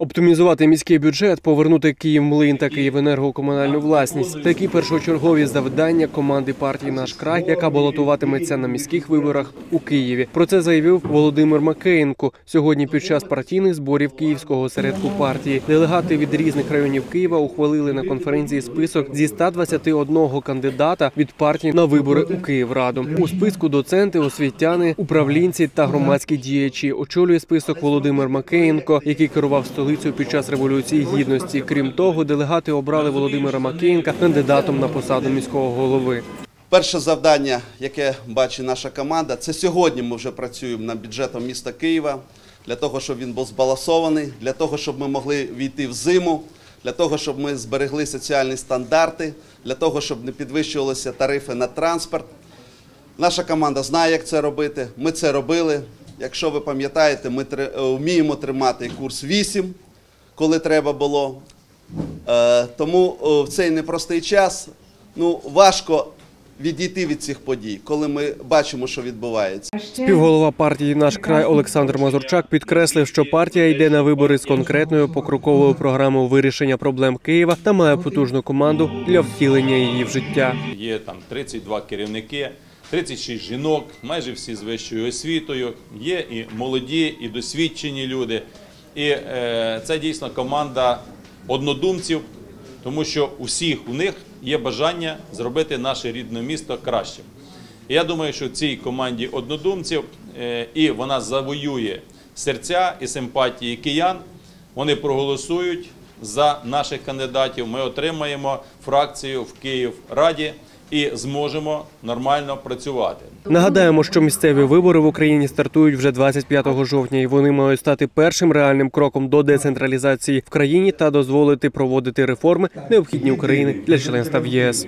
Оптимізувати міський бюджет, повернути Київмлин та Київенерго у комунальну власність. Такі першочергові завдання команди партії Наш край, яка балотуватиметься на міських виборах у Києві. Про це заявив Володимир Макеєнко сьогодні під час партійних зборів Київського осередку партії. Делегати від різних районів Києва ухвалили на конференції список зі 121 кандидата від партії на вибори у Київраду. У списку доценти, освітяни, управлінці та громадські діячі. Очолює список Володимир Макеєнко, який керував столицею під час революції гідності. Крім того, делегати обрали Володимира Макеєнка кандидатом на посаду міського голови. Перше завдання, яке бачить наша команда, це сьогодні ми вже працюємо над бюджетом міста Києва для того, щоб він був збалансований, для того, щоб ми могли війти в зиму, для того, щоб ми зберегли соціальні стандарти, для того, щоб не підвищувалися тарифи на транспорт. Наша команда знає, як це робити. Ми це робили. Якщо ви пам'ятаєте, ми е, вміємо тримати курс 8, коли треба було. Е, Тому в цей непростий час ну, важко відійти від цих подій, коли ми бачимо, що відбувається. Співголова партії Наш край Олександр Мазурчак підкреслив, що партія йде на вибори з конкретною покроковою програмою вирішення проблем Києва та має потужну команду для втілення її в життя. Є там 32 керівники, 36 жінок, майже всі з вищою освітою. Є і молоді, і досвідчені люди. І е, це дійсно команда однодумців, тому що у всіх у них є бажання зробити наше рідне місто кращим. Я думаю, що цій команді однодумців е, і вона завоює серця і симпатії киян. Вони проголосують за наших кандидатів. Ми отримаємо фракцію в Київраді і зможемо нормально працювати. Нагадаємо, що місцеві вибори в Україні стартують вже 25 жовтня, і вони мають стати першим реальним кроком до децентралізації в країні та дозволити проводити реформи, необхідні України для членства в єс.